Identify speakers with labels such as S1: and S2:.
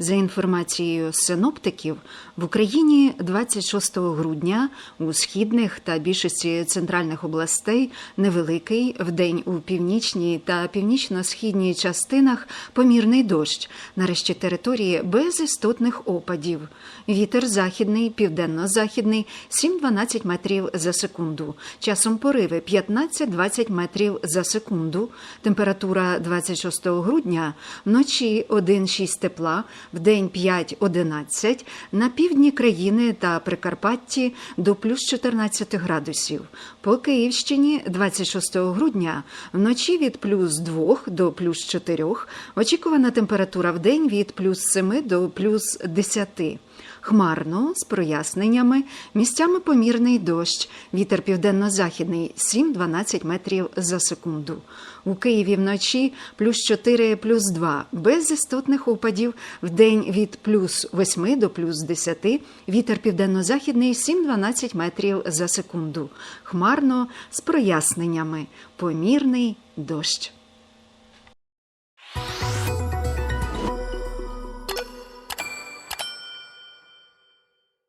S1: За інформацією синоптиків, в Україні 26 грудня у східних та більшості центральних областей невеликий вдень у північній та північно-східній частинах помірний дощ, нарешті території без істотних опадів. Вітер західний, південно-західний 7-12 метрів за секунду. Часом пориви 15-20 метрів за секунду. Температура 26 грудня вночі 1-6 тепла, вдень 5-11, на півдні країни та Прикарпатті до плюс 14 градусів. По Київщині 26 грудня вночі від плюс 2 до плюс 4, очікувана температура вдень від плюс 7 до плюс 10. Хмарно з проясненнями, місцями помірний дощ, вітер південно-західний 7-12 метрів за секунду. У Києві вночі плюс 4, плюс 2, без істотних опадів, вдень від плюс 8 до плюс 10, вітер південно-західний 7-12 метрів за секунду. Хмарно з проясненнями, помірний дощ.